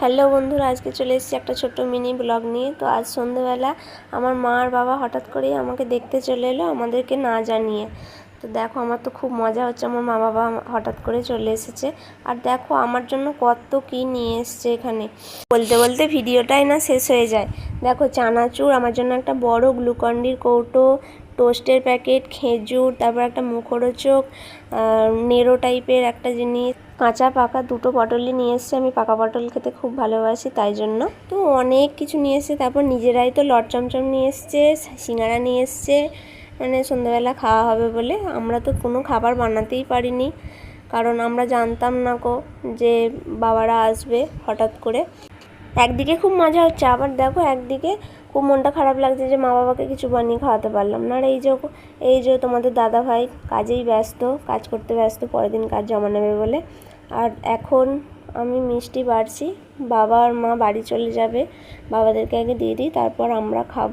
Hello বন্ধুরা, আজকে চলে এসেছি একটা ছোট্ট মিনি ব্লগ নিয়ে। তো আজ সন্ধেবেলা আমার মা আর বাবা হঠাৎ করেই আমাকে দেখতে চলে এলো আমাদেরকে না জানিয়ে। তো দেখো, আমার তো খুব মজা হচ্ছে, আমার মা বাবা হঠাৎ করে চলে এসেছে। আর দেখো, আমার জন্য কত কি নিয়ে এসছে এখানে। বলতে বলতে ভিডিওটাই না শেষ হয়ে যায়। দেখো, চানাচুর, আমার জন্য একটা বড় গ্লুকন্ডির কৌটো টোস্টের প্যাকেট, খেজুর, তারপর একটা মুখরোচক নেরো টাইপের একটা জিনিস। কাঁচা পাকা দুটো পটলই নিয়ে এসছে। আমি পাকা পটল খেতে খুব ভালোবাসি তাই জন্য। তো অনেক কিছু নিয়ে এসছে। তারপর নিজেরাই তো লট চমচম নিয়ে এসছে, সিঙ্গারা নিয়ে এসছে। মানে সন্ধ্যাবেলা খাওয়া হবে বলে। আমরা তো কোনো খাবার বানাতেই পারিনি। কারণ আমরা জানতাম না কো যে বাবারা আসবে হঠাৎ করে। একদিকে খুব মজা হচ্ছে, আবার দেখো একদিকে খুব মনটা খারাপ লাগছে যে মা বাবাকে কিছু বানিয়ে খাওয়াতে পারলাম না। আর এই যে এই যে তোমাদের দাদা ভাই কাজেই ব্যস্ত, কাজ করতে ব্যস্ত, পরের দিন কাজ জমা নেবে বলে। আর এখন আমি মিষ্টি বাড়ছি, বাবা আর মা বাড়ি চলে যাবে, বাবাদেরকে আগে দিয়ে দিই, তারপর আমরা খাব।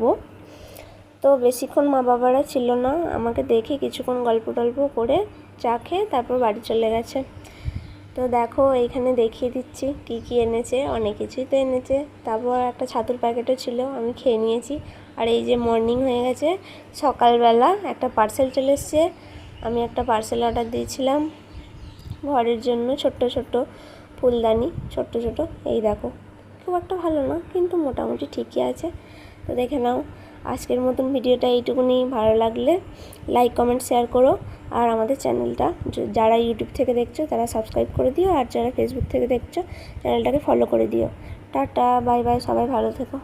তো বেশিক্ষণ মা বাবারা ছিল না, আমাকে দেখে কিছুক্ষণ গল্প টল্প করে চা খেয়ে তারপর বাড়ি চলে গেছে। তো দেখো এইখানে দেখিয়ে দিচ্ছি কি কি এনেছে, অনেক কিছুই তো এনেছে। তারপর একটা ছাতুর প্যাকেটও ছিল, আমি খেয়ে নিয়েছি। আর এই যে মর্নিং হয়ে গেছে, সকালবেলা একটা পার্সেল চলে এসছে। আমি একটা পার্সেল অর্ডার দিয়েছিলাম ঘরের জন্য, ছোট্ট ছোট্ট ফুলদানি, ছোট্ট ছোট এই দেখো, খুব একটা ভালো না, কিন্তু মোটামুটি ঠিকই আছে। তো দেখে নাও আজকের মতন ভিডিওটা এইটুকুনি। ভালো লাগলে লাইক কমেন্ট শেয়ার করো। আর আমাদের চ্যানেলটা যারা ইউটিউব থেকে দেখছ, তারা সাবস্ক্রাইব করে দিও। আর যারা ফেসবুক থেকে দেখছ, চ্যানেলটাকে ফলো করে দিও। টাটা বাই বাই সবাই ভালো থেকো।